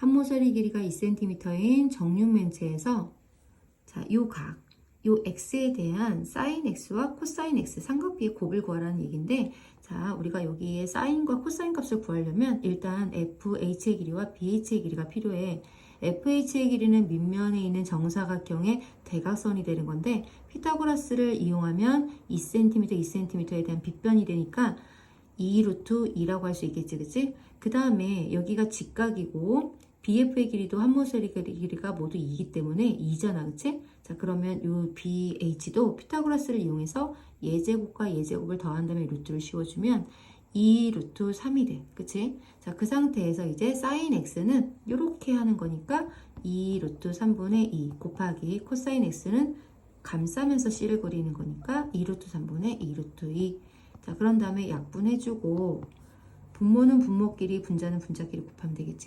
한 모서리 길이가 2cm인 정육면체에서 자, 요 각, 요 x에 대한 sin x와 코사인 x 삼각비의 곱을 구하라는 얘기인데 자, 우리가 여기에 사인과 코사인 값을 구하려면 일단 fh의 길이와 bh의 길이가 필요해. fh의 길이는 밑면에 있는 정사각형의 대각선이 되는 건데 피타고라스를 이용하면 2cm, 2cm에 대한 빗변이 되니까 2 루트 2라고 할 수 있겠지, 그치? 그 다음에 여기가 직각이고 BF의 길이도 한 모서리 길이가 모두 2이기 때문에 2잖아, 그치? 자, 그러면 요 BH도 피타고라스를 이용해서 예제곱과 예제곱을 더한 다음에 루트를 씌워주면 2 루트 3이 돼, 그치? 자, 그 상태에서 이제 사인 x는 이렇게 하는 거니까 2 루트 3분의 2 곱하기 코사인 x는 감싸면서 c를 그리는 거니까 2 루트 3분의 2 루트 2 자, 그런 다음에 약분해주고 분모는 분모끼리 분자는 분자끼리 곱하면 되겠지.